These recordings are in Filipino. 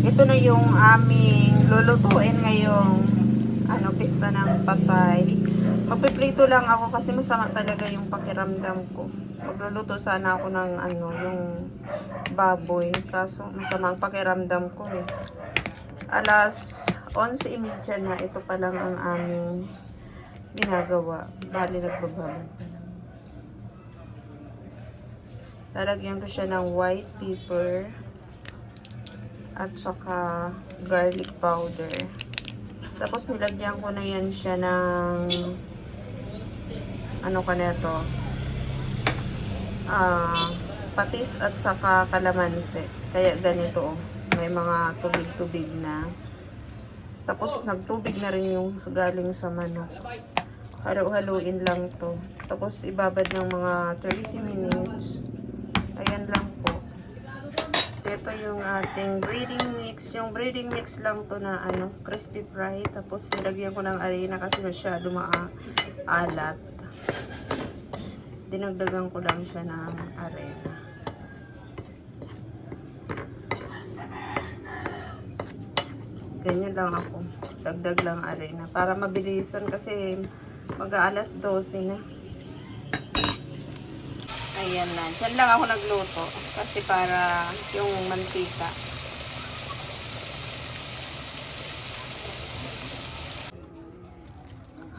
ito na yung aming lulutuin ngayong ano, pista ng patay. Magpiprito lang ako kasi masama talaga yung pakiramdam ko. Magluluto sana ako ng ano, yung baboy. Kaso masama ang pakiramdam ko eh. Alas 11.30 na, ito pa lang ang aming ginagawa. Bali nagbababad pa lang. Lalagyan ko siya ng white pepper at saka garlic powder. Tapos nilagyan ko na yan siya ng ano ka na ito ah patis at saka kalamansi. Kaya ganito oh. May mga tubig-tubig na. Tapos nagtubig na rin yung galing sa manok. Halo-haluin lang to. Tapos ibabad ng mga 30 minutes. Ayan lang po. Ito yung ating breading mix. Yung breading mix lang to na ano, crispy fry. Tapos nilagyan ko ng arena kasi masyado maalat. Dinagdagan ko lang siya ng arena. Ganyan lang ako. Dagdag lang arena. Para mabilisan kasi mag-aalas 12 na. Ayan na. Diyan lang ako nagluto. Kasi para yung mantika.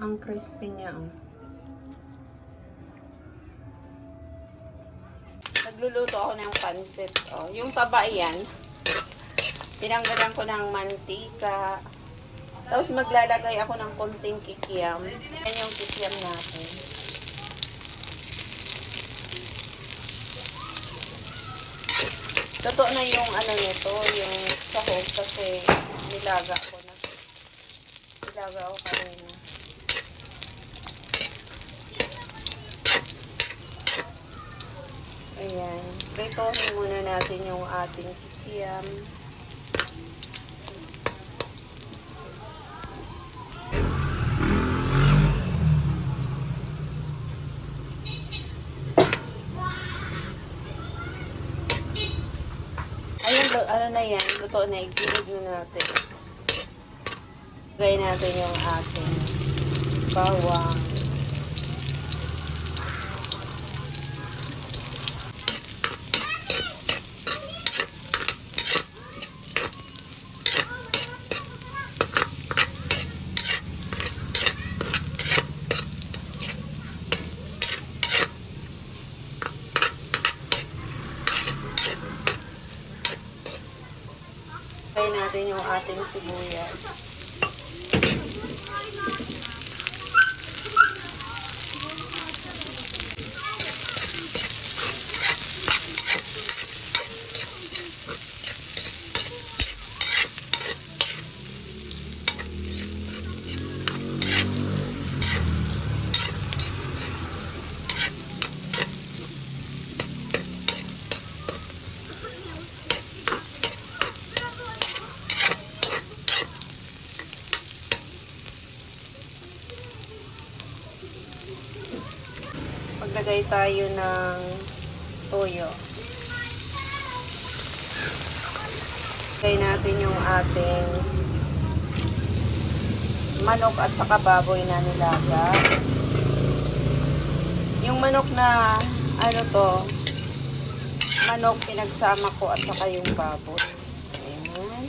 Ang crispy niya, oh. Nagluluto ako ng pansit, oh. Yung taba yan, tinanggalan ko ng mantika. Tapos maglalagay ako ng konting kikiam. Yan yung kikiam natin. Totoo na yung ano nito, yung sahog kasi nilaga ko na. Nilaga ko kanina. Ayan. Pritohin muna natin yung ating kikiam. Na yan, luto na, igilid na natin. Lagay natin yung ating bawang. Lagay natin yung ating sibuyas. Maglagay tayo ng toyo. Lagay natin yung ating manok at saka baboy na nilaga. Yung manok na ano to, manok pinagsama ko at saka yung baboy. Ayan.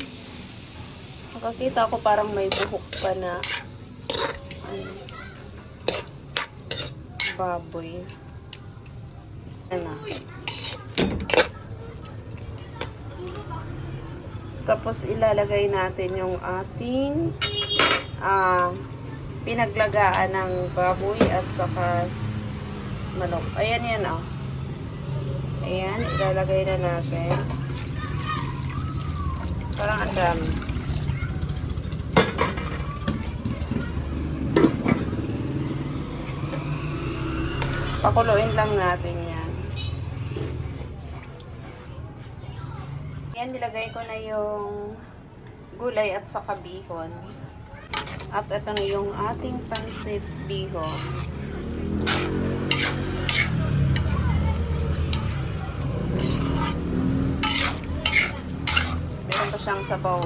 Nakakita ko parang may buhok pa na ano, baboy. Ano. Tapos ilalagay natin yung ating ah pinaglagaan ng baboy at saka manok. Ayan yan oh. Ayan, ilalagay na natin. Parang ang dami. Pakuloyin lang natin yan. Yan, nilagay ko na yung gulay at saka bihon. At ito na yung ating pansit bihon. Meron pa siyang sabaw.